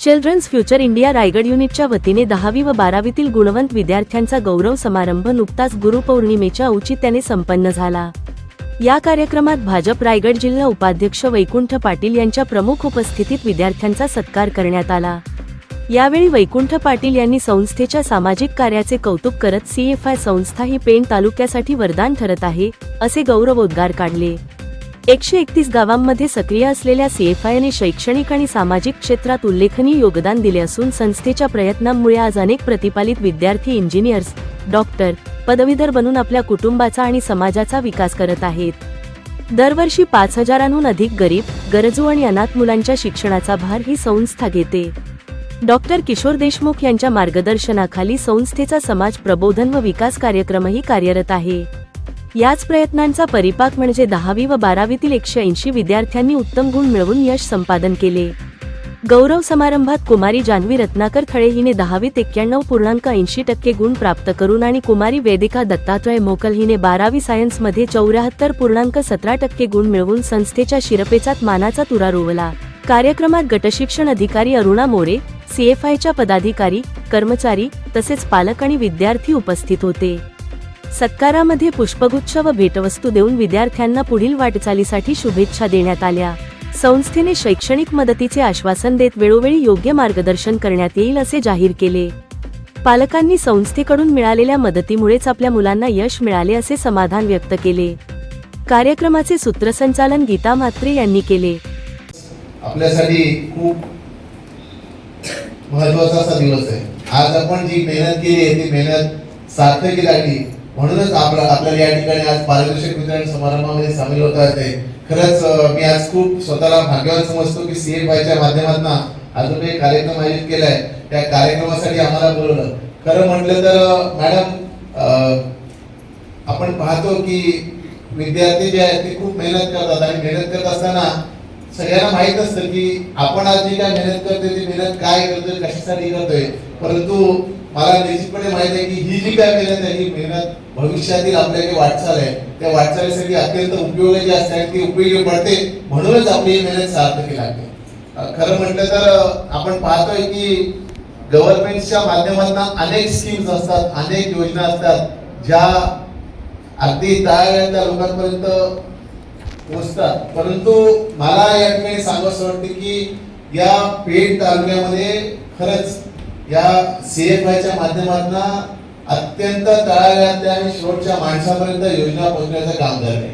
Children's future India Raigad युनिटच्या वतीने दहावी व बारावीतील गुणवंत विद्यार्थ्यांचा गौरव समारंभ नुकताच गुरुपौर्णिमेच्या औचित्याने संपन्न झाला. या कार्यक्रमात भाजप रायगड जिल्हा उपाध्यक्ष वैकुंठ पाटील यांच्या प्रमुख उपस्थितीत विद्यार्थ्यांचा सत्कार करण्यात आला. यावेळी वैकुंठ पाटील यांनी संस्थेच्या सामाजिक कार्याचे कौतुक करत सीएफआय संस्था ही पेण तालुक्यासाठी वरदान ठरत आहे असे गौरवोद्गार काढले. एकशे एकतीस गावांमध्ये सक्रिय असलेल्या सीएफआयने शैक्षणिक आणि सामाजिक क्षेत्रात उल्लेखनीय योगदान दिले असून संस्थेच्या प्रयत्नांमुळे आज अनेक प्रतिपालित विद्यार्थी इंजिनियर्स डॉक्टर पदवीधर बनून आपल्या कुटुंबाचा आणि समाजाचा विकास करत आहेत. दरवर्षी पाच हजारांहून अधिक गरीब गरजू आणि अनाथ मुलांच्या शिक्षणाचा भार ही संस्था घेते. डॉक्टर किशोर देशमुख यांच्या मार्गदर्शनाखाली संस्थेचा समाज प्रबोधन व विकास कार्यक्रमही कार्यरत आहे. याच प्रयत्नांचा परिपाक म्हणजे दहावी व बारावीतील एकशे ऐंशी विद्यार्थ्यांनी उत्तम गुण मिळवून यश संपादन केले. गौरव समारंभात कुमारी जान्हवी रत्नाकर खळे हिने दहावीत एक्क्याण्णव पूर्णांक ऐंशी टक्के गुण प्राप्त करून आणि कुमारी वेदिका दत्तात्रय मोकल हिने बारावी सायन्समध्ये चौऱ्याहत्तर पूर्णांक सतरा टक्के गुण मिळवून संस्थेच्या शिरपेचात मानाचा तुरा रोवला. कार्यक्रमात गटशिक्षण अधिकारी अरुणा मोरे सीएफआयच्या पदाधिकारी कर्मचारी तसेच पालक आणि विद्यार्थी उपस्थित होते. सत्कारामध्ये पुष्पगुच्छ व भेटवस्तू देऊन विद्यार्थ्यांना पुढील वाटचालीसाठी शुभेच्छा देण्यात आल्या. संस्थेने शैक्षणिक मदतीचे आश्वासन देत वेळोवेळी योग्य मार्गदर्शन करण्यात येईल असे जाहीर केले. पालकांनी संस्थेकडून मिळालेल्या मदतीमुळेच आपल्या मुलांना यश मिळाले असे समाधान व्यक्त केले. कार्यक्रमाचे सूत्रसंचालन गीता म्हात्रे यांनी केले. आपल्यासाठी खूप महत्त्वाचा असा दिवस आहे. आज आपण जी मेहनत केली आहे ती मेहनत सार्थकी लागली म्हणूनच आपला आपल्याला या ठिकाणी आज पारितोषिक वितरण समारंभामध्ये सामील होता येते खरंच मी आज खूप स्वतःला भाग्यवान समजतो की सी सीएफआयच्या माध्यमातून अजून एक कार्यक्रम आयोजित केलाय. त्या कार्यक्रमासाठी आम्हाला बोलवलं. खरं म्हटलं तर मॅडम अं, आपण पाहतो की विद्यार्थी जे आहेत ते खूप मेहनत करतात आणि मेहनत करत असताना सगळ्यांना माहीत असतं की आपण आज जी काय मेहनत करतोय ती मेहनत काय करतोय कशासाठी करतोय. परंतु मला निश्चितपणे माहीत आहे की ही जी काय मेहनत आहे ही मेहनत भविष्यातील आपल्या जी वाटचाल आहे. त्या वाटचालीसाठी अत्यंत उपयोगाची असते ती उपयोगी पडते म्हणूनच आपली ही मेहनत सार्थकी लागते खरं म्हटलं तर आपण पाहतोय की गव्हर्नमेंटच्या माध्यमातून अनेक स्कीम्स असतात अनेक योजना असतात ज्या अगदी तळागाळातल्या लोकांपर्यंत पोहोचतात. परंतु मला या ठिकाणी सांगावंसं वाटतं की या पेठ तालुक्यामध्ये खरंच या सीएफआयच्या माध्यमातून अत्यंत तळागाळातल्या आणि शेवटच्या माणसापर्यंत योजना पोहोचण्याचं काम झालंय.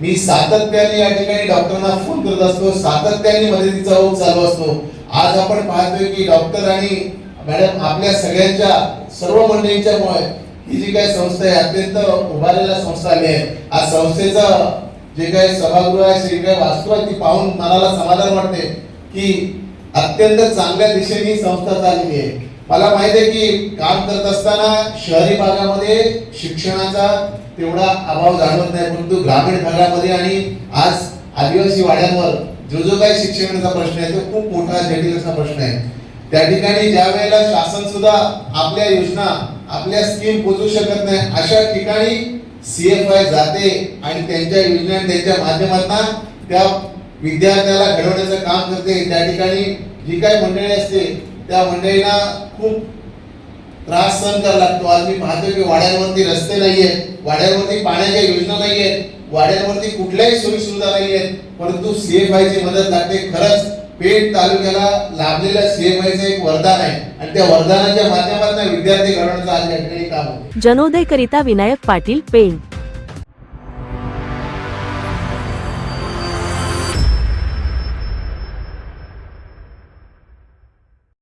मी सातत्याने या ठिकाणी डॉक्टरांना फोन करत असतो सातत्याने मदतीचा ओघ चालू असतो. आज आपण पाहतोय की डॉक्टर आणि मॅडम आपल्या सगळ्यांच्या सर्व मंडळींच्यामुळे ही जी काही संस्था आहे अत्यंत उभारलेल्या संस्था आली आहे आज संस्थेचं जे काही सभागृह आहे जे काही वास्तू आहे ती पाहून मनाला समाधान वाटते की अत्यंत चांगल्या दिशेने ही संस्था चाललेली आहे. मला माहीत आहे की काम करत असताना शहरी भागामध्ये शिक्षणाचा तेवढा अभाव जाणवत नाही परंतु ग्रामीण भागामध्ये आणि आज आदिवासी वाड्यांवर जो जो काही शिक्षणाचा प्रश्न आहे तो खूप मोठा जटिल असा प्रश्न आहे. त्या ठिकाणी ज्या वेळेला शासन सुद्धा आपल्या योजना आपल्या स्कीम पोचू शकत नाही अशा ठिकाणी सी एफ आय जाते आणि त्यांच्या योजना त्यांच्या माध्यमातून त्या विद्यार्थ्याला घडवण्याचं काम करते. त्या ठिकाणी जी काही मंडळी असते त्या मंडळींना खूप त्रास सहन करावा लागतो. आज मी पाहतो की वाड्यांवरती रस्ते नाही आहेत वाड्यांवरती पाण्याच्या योजना नाहीयेत वाड्यांवरती कुठल्याही सोयी सुविधा आहेत परंतु सीएफआयची मदत लागते. खरंच पेठ तालुक्याला लाभलेल्या सीएफआयचं एक वरदान आहे. आणि त्या वरदानाच्या माध्यमातून विद्यार्थी घडवण्याचं आज या ठिकाणी काम होते जनोदय करिता विनायक पाटील पेंट